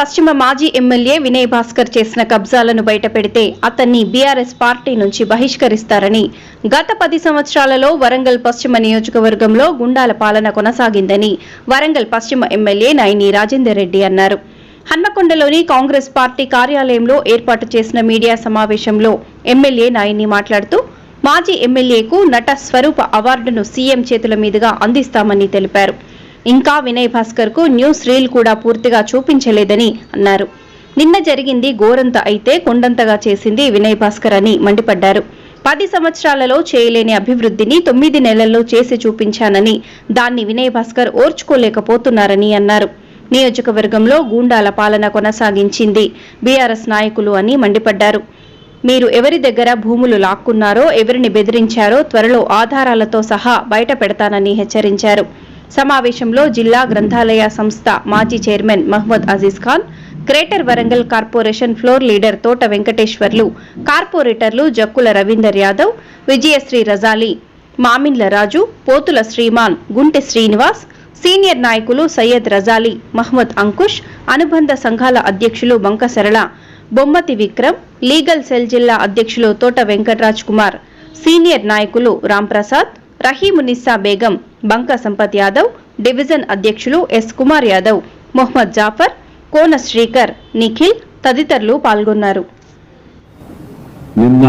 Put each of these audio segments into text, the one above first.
పశ్చిమ మాజీ ఎమ్మెల్యే వినయ్ భాస్కర్ చేసిన కబ్జాలను బయటపెడితే అతన్ని బీఆర్ఎస్ పార్టీ నుంచి బహిష్కరిస్తారని. గత పది సంవత్సరాలలో వరంగల్ పశ్చిమ నియోజకవర్గంలో గుండాల పాలన కొనసాగిందని వరంగల్ పశ్చిమ ఎమ్మెల్యే నాయని రాజేందర్ రెడ్డి అన్నారు. హన్మకొండలోని కాంగ్రెస్ పార్టీ కార్యాలయంలో ఏర్పాటు చేసిన మీడియా సమావేశంలో ఎమ్మెల్యే నాయని మాట్లాడుతూ మాజీ ఎమ్మెల్యేకు నట స్వరూప అవార్డును సీఎం చేతుల మీదుగా అందిస్తామని తెలిపారు. ఇంకా వినయ్ భాస్కర్కు న్యూస్ రీల్ కూడా పూర్తిగా చూపించలేదని అన్నారు. నిన్న జరిగింది గోరంత అయితే కొండంతగా చేసింది వినయ్ భాస్కర్ అని మండిపడ్డారు. పది సంవత్సరాలలో చేయలేని అభివృద్ధిని తొమ్మిది నెలల్లో చేసి చూపించానని దాన్ని వినయ్ భాస్కర్ ఓర్చుకోలేకపోతున్నారని అన్నారు. నియోజకవర్గంలో గూండాల పాలన కొనసాగించింది బీఆర్ఎస్ నాయకులు అని మండిపడ్డారు. మీరు ఎవరి దగ్గర భూములు లాక్కున్నారో ఎవరిని బెదిరించారో త్వరలో ఆధారాలతో సహా బయట పెడతానని హెచ్చరించారు. సమావేశంలో జిల్లా గ్రంథాలయ సంస్థ మాజీ chairman Mohammed Aziz Khan greater Warangal corporation floor leader Thota Venkateswarlu కార్పొరేటర్లు జక్కుల రవీందర్ యాదవ్ విజయశ్రీ రజాలి మామిన్ల రాజు పోతుల శ్రీమాన్ గుంటె శ్రీనివాస్ సీనియర్ నాయకులు సయ్యద్ రజాలి మహ్మద్ అంకుష్ అనుబంధ సంఘాల అధ్యక్షులు బంక సరళ బొమ్మతి విక్రమ్ లీగల్ సెల్ జిల్లా అధ్యక్షులు తోట వెంకట్రాజ్ కుమార్ సీనియర్ నాయకులు రాంప్రసాద్ రహీమునిస్సా బేగం బంక సంపత్ యాదవ్ డివిజన్ అధ్యక్షులు ఎస్ కుమార్ యాదవ్ మొహమ్మద్ జాఫర్ కోన శ్రీకర్ నిఖిల్ తదితరులు పాల్గొన్నారు. నిన్న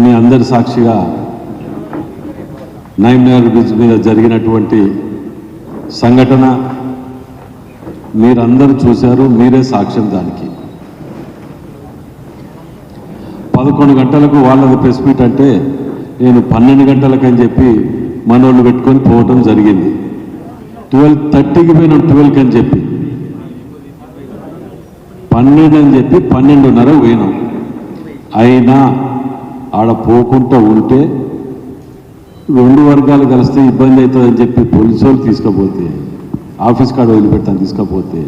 మీ అందరి సాక్షిగా నైన్ బ్రిడ్జ్ మీద జరిగినటువంటి సంఘటన మీరందరూ చూశారు మీరే సాక్ష్యం దానికి. పదకొండు గంటలకు వాళ్ళది ప్రెస్ మీట్ అంటే నేను పన్నెండు గంటలకు అని చెప్పి మనోళ్ళు పెట్టుకొని పోవటం జరిగింది. ట్వెల్వ్ థర్టీకి పోయిన ట్వెల్వ్కి అని చెప్పి. పన్నెండు అని చెప్పి పన్నెండున్నర పోయినాం. అయినా ఆడ పోకుండా ఉంటే రెండు వర్గాలు కలిస్తే ఇబ్బంది అవుతుందని చెప్పి పోలీసు వాళ్ళు తీసుకపోతే ఆఫీస్ కాడ వదిలిపెట్టాను తీసుకపోతే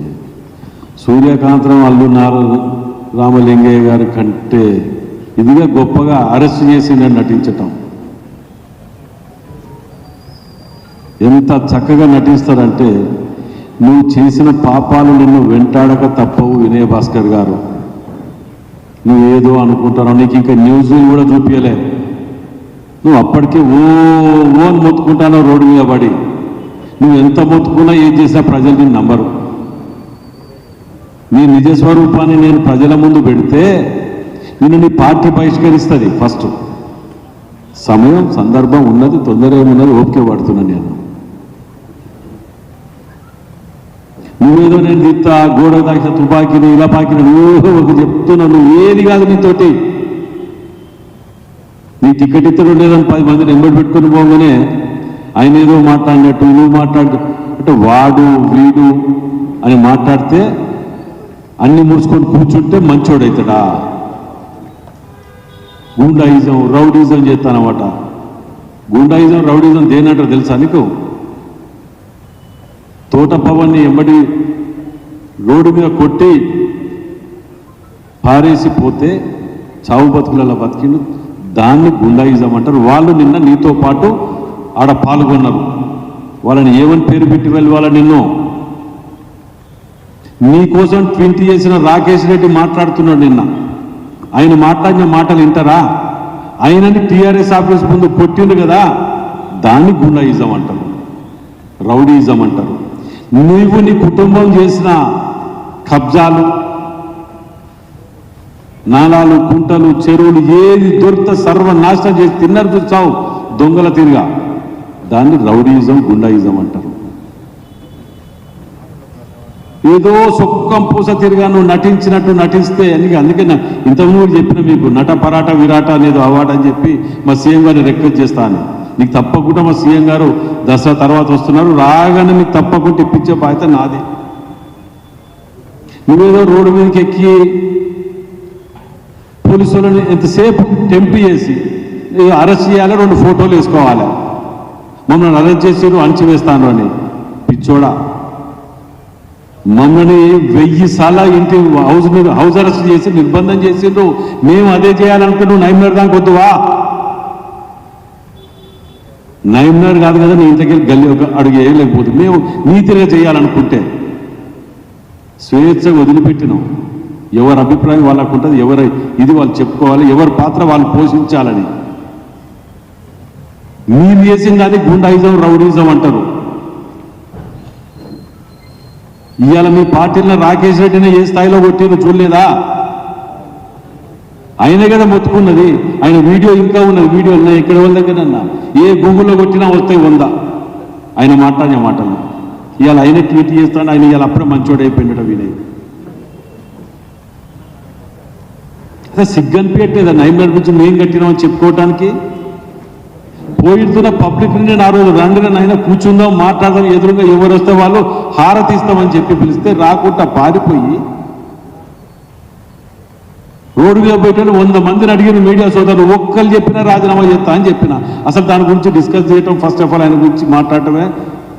సూర్యకాంతం అల్లు నార రామలింగయ్య గారి కంటే ఇదిగా గొప్పగా అరెస్ట్ చేసిందని నటించటం. ఎంత చక్కగా నటిస్తారంటే నువ్వు చేసిన పాపాలు నిన్ను వెంటాడక తప్పవు వినయ భాస్కర్ గారు. నువ్వు ఏదో అనుకుంటావు నీకు ఇంకా న్యూస్ కూడా చూపించలే నువ్వు అప్పటికే ఓ ఓ మొత్తుకుంటానో రోడ్డు మీద పడి. నువ్వు ఎంత మొత్తుకున్నా ఏం చేసినా ప్రజలు నేను నమ్మరు. నీ నిజ స్వరూపాన్ని నేను ప్రజల ముందు పెడితే నిన్ను నీ పార్టీ బహిష్కరిస్తుంది ఫస్ట్. సమయం సందర్భం ఉన్నది తొందర ఏమున్నది ఓపిక పడుతున్నాను నేను. నువ్వేదో నేను తిత్తా గోడ తాకిన తుపాకీని ఇలా పాకిన నువ్వు ఒక చెప్తున్నా నువ్వు ఏది కాదు నీతోటి. నీ టికెట్ ఇతడు లేదని పది మందిని ఎంబడి పెట్టుకుని పోగానే ఆయన ఏదో మాట్లాడినట్టు నువ్వు మాట్లాడు అంటే వాడు వీడు అని మాట్లాడితే అన్ని ముడుచుకొని కూర్చుంటే మంచోడవుతాడా గుండాయిజం రౌడీజం చేస్తానమాట. గుండాయిజం రౌడీజం దేనంటారు తెలుసా నీకు? తోట పవన్ని ఎంబడి రోడ్డు మీద కొట్టి పారేసిపోతే చావు బతుకులలో బతికిండు. దాన్ని గుండాయిజం అంటారు వాళ్ళు నిన్న నీతో పాటు ఆడ పాల్గొన్నారు. వాళ్ళని ఏమని పేరు పెట్టి వెళ్ళి నిన్ను? నీకోసం ట్వింటీ చేసిన రాకేష్ రెడ్డి మాట్లాడుతున్నాడు నిన్న. ఆయన మాట్లాడిన మాటలు వింటారా? ఆయనని టీఆర్ఎస్ ఆఫీస్ ముందు కొట్టిండు కదా? దాన్ని గుండాయిజం అంటారు. రౌడీయిజం అంటారు. నువ్వు నీ కుటుంబం చేసిన కబ్జాలు నాళాలు కుంటలు చెరువులు ఏది దొరికితే సర్వనాశనం చేసి తిన్నారు చూస్తావు దొంగల తిరిగా. దాన్ని రౌడీజం గుండాయిజం అంటారు. ఏదో సుఖం పూస తిరిగా నువ్వు నటించినట్టు నటిస్తే అని అందుకే నా ఇంతకుముందు చెప్పిన మీకు నట పరాట విరాట అనేది అవార్డు అని చెప్పి మా సీఎం గారిని రిక్వెస్ట్ చేస్తాను నీకు తప్పకుండా మా సీఎం గారు దసరా తర్వాత వస్తున్నారు. రాగానే నీకు తప్పకుండా ఇప్పించే బాధ్యత నాది. నువ్వేదో రోడ్డు మీదకి ఎక్కి పోలీసు వాళ్ళని ఎంతసేపు టెంపు చేసి అరెస్ట్ చేయాలి రెండు ఫోటోలు వేసుకోవాలి. మమ్మల్ని అరెస్ట్ చేసి అణచివేస్తాను అని. పిచ్చోడా. మమ్మల్ని వెయ్యి సార్లు ఇంటి హౌస్ మీద హౌస్ అరెస్ట్ చేసి నిర్బంధం చేసిండ్రు. మేము అదే చేయాలనుకుంటూ నైమ్నర్ దాకా వద్దువా నైమ్నర్ కాదు కదా నీ ఇంటికి గల్లి ఒక అడుగు వేయలేకపోతుంది. మేము నీతిగా చేయాలనుకుంటే స్వేచ్ఛగా వదిలిపెట్టినాం. ఎవరి అభిప్రాయం వాళ్ళకు ఉంటుంది ఎవరి ఇది వాళ్ళు చెప్పుకోవాలి ఎవరి పాత్ర వాళ్ళు పోషించాలని. మీరు చేసిన దాన్ని గుండాయిజం రౌడీజం అంటారు. ఇవాళ మీ పార్టీలో రాకేష్ రెడ్డిని ఏ స్థాయిలో కొట్టిరు చూడలేదా? ఆయనే కదా మొత్తుకున్నది. ఆయన వీడియో ఇంకా ఉన్నది. వీడియో ఉన్నాయి. ఇక్కడ వాళ్ళ దగ్గరన్నా ఏ గూగుల్లో కొట్టినా వస్తే ఉందా ఆయన మాట్లాడే మాటలు. ఇవాళ ఆయన ట్వీట్ చేస్తాడు. ఆయన ఇవాళ అప్పుడే మంచోడు అయిపోయినట్టు వీడే అదే సిగ్గనిపించట్లేదు నైన్ నడిపించి మేము కట్టినామని చెప్పుకోవటానికి? పోయిడుతున్న పబ్లిక్ నేను ఆ రోజు రండిన నాయన కూర్చుందాం మాట్లాడదాం ఎదురుగా ఎవరు వస్తే వాళ్ళు హారతిస్తామని చెప్పి పిలిస్తే రాకుండా పారిపోయి రోడ్డు మీద పోయేటప్పుడు వంద మందిని అడిగిన మీడియా సోదరులు ఒక్కరు చెప్పినా రాజీనామా చేస్తా అని చెప్పిన. అసలు దాని గురించి డిస్కస్ చేయటం ఫస్ట్ ఆఫ్ ఆల్ ఆయన గురించి మాట్లాడటమే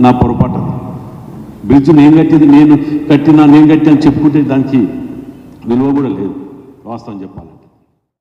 నా పొరపాటు బ్రిడ్జ్ నేను కట్టింది నేను కట్టినా నేను కట్టినా అని చెప్పుకుంటే దానికి విలువ కూడా లేదు. వాస్తవం చెప్పాలి